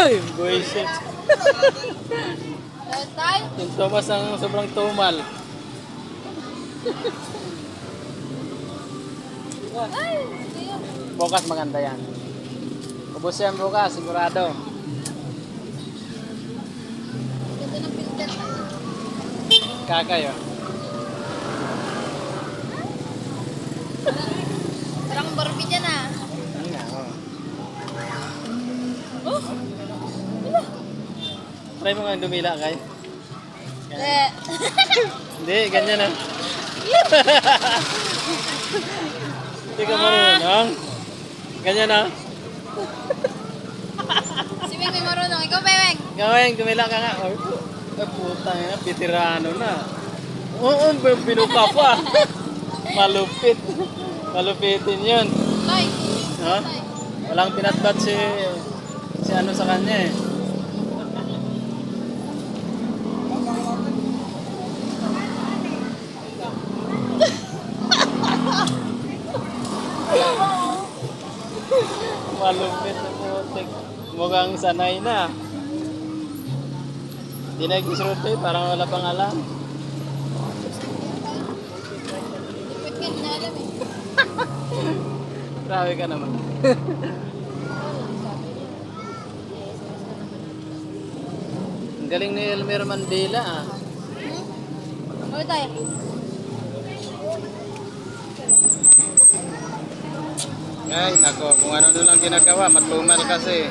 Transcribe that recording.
Ay, tay? Yung Thomas ang sobrang tumal. Ay, hindi yun. Bukas maganda yan. Ubus yan bukas, sigurado. Ganda ng filter. Kakayo. Parang Barbie dyan ah. Ano nga, oh. Oh! Try mo nga dumila kay. Eh. Hindi, ganyan ah. Hindi ka marunong. Ganyan ah. si Ming may marunong. Ikaw, Bebeng. Gawin, dumila ka nga. Ay, pu- ay puta nga, pitirano na. Oo, b- binuka pa. Malupit. Malupitin yun. Tay. Ha? Walang pinatbat si si ano sa kanya eh. Malupit na putik. Mukhang sanay na. Di nag-isrute, parang wala pang alam. Ba't na alam eh? Grabe ka naman. Ang galing ni Elmer Mandela ah. Hmm? Oh, tay. Ay, nako, kung ano lang ginagawa, matumal kasi.